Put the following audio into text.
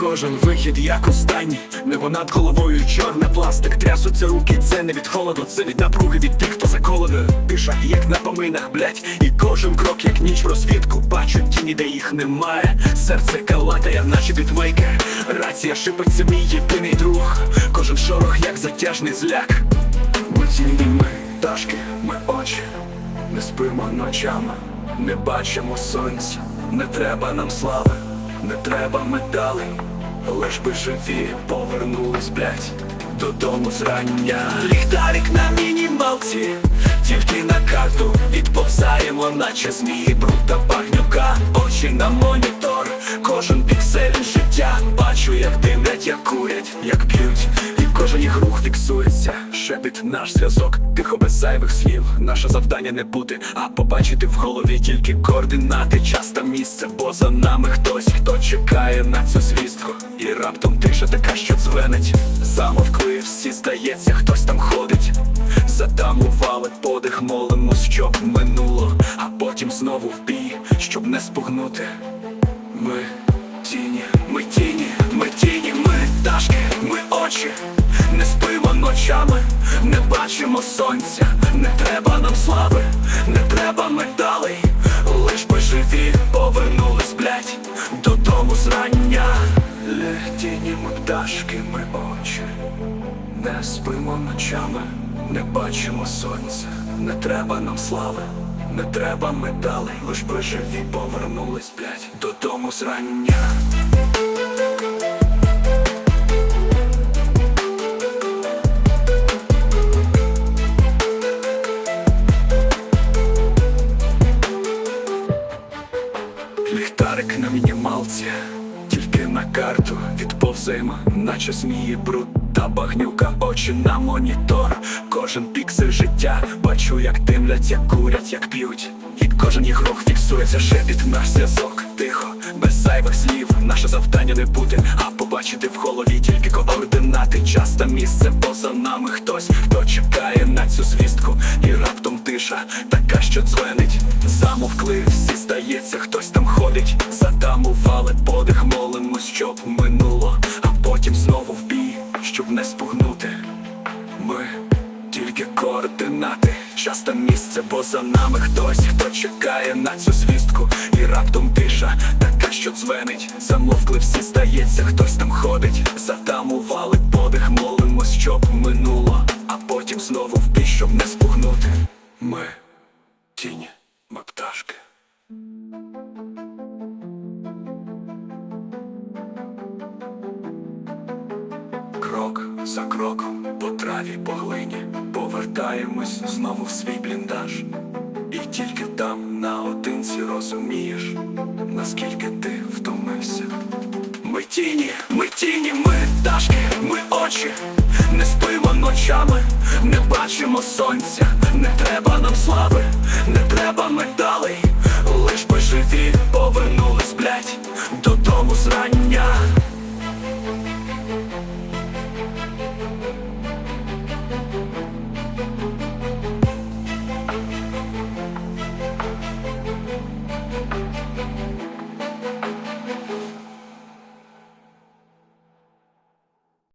кожен вихід як останній. Небо над головою чорне пластик Трясуться руки, це не від холоду, це від напруги від тих, хто за колодою Диша, як на поминах, блять, і кожен крок, як ніч в розвідку Бачу тіні, де їх немає. Серце калатає, наче відмийки Рація шипиться, мій єдиний друг. Кожен шорох, як затяжний зляк. Ми тіні, ми пташки, ми очі. Не спимо ночами, не бачимо сонця. Не треба нам слави, не треба медалей Лиш би живі повернулись, блять Додому зрання Ліхтарик на мінімалці Тільки на карту відповзаємо, наче змії брута багнюка. Очі на монітор, кожен піксель життя. Бачу, як димлять, як курять, як п'ють. І кожен їх рух фіксується Шепіт наш зв'язок, тихо без зайвих слів. Наше завдання не бути, а побачити в голові тільки координати. Час та місце, бо за нами хтось, хто чекає на цю звістку. І раптом тиша така, що дзвенить. Замовкли всі, здається, хтось там ходить. Затамували подих, молимось, щоб минуло, а потім знову в бій, щоб не спугнути. Ми тіні, ми тіні, ми тіні, ми пташки, ми очі, не спимо ночами, не бачимо сонця, не треба нам слави, не треба медалей, лиш би живі повернулись, блять, додому зрання. Ле тіні, ми пташки, ми очі. Не спимо ночами, не бачимо сонця, не треба нам слави, не треба медалей, лиш би живі повернулись, блять, додому зрання. Мінімалці, тільки на карту відповзаємо, наче змії бруд та багнюка, очі на монітор, кожен піксель життя, бачу, як димлять, як курять, як п'ють. І кожен їх рух фіксується, шепіт наш зв'язок, тихо, без зайвих слів. Наше завдання не бути, а побачити в голові тільки координати, час та місце, бо за нами. Хтось, хто чекає на цю звістку, і раптом тиша, така, що дзвенить. Замовкли, всі здається, хтось там ходить, щоб минуло, а потім знову в бій, щоб не спугнути. Ми тільки координати, час та місце, бо за нами хтось, хто чекає на цю звістку, і раптом тиша, така, що дзвенить. Замовкли всі, здається, хтось там ходить, затамували подих, молимось, щоб минуло, а потім знову в бій, щоб не спугнути. Ми тіні, Крок за кроком по траві по глині повертаємось знову в свій бліндаж. І тільки там наодинці розумієш, наскільки ти втомився. Ми тіні, ми тіні, ми пташки, ми очі, не спимо ночами, не бачимо сонця, не треба нам слави, не треба медалей,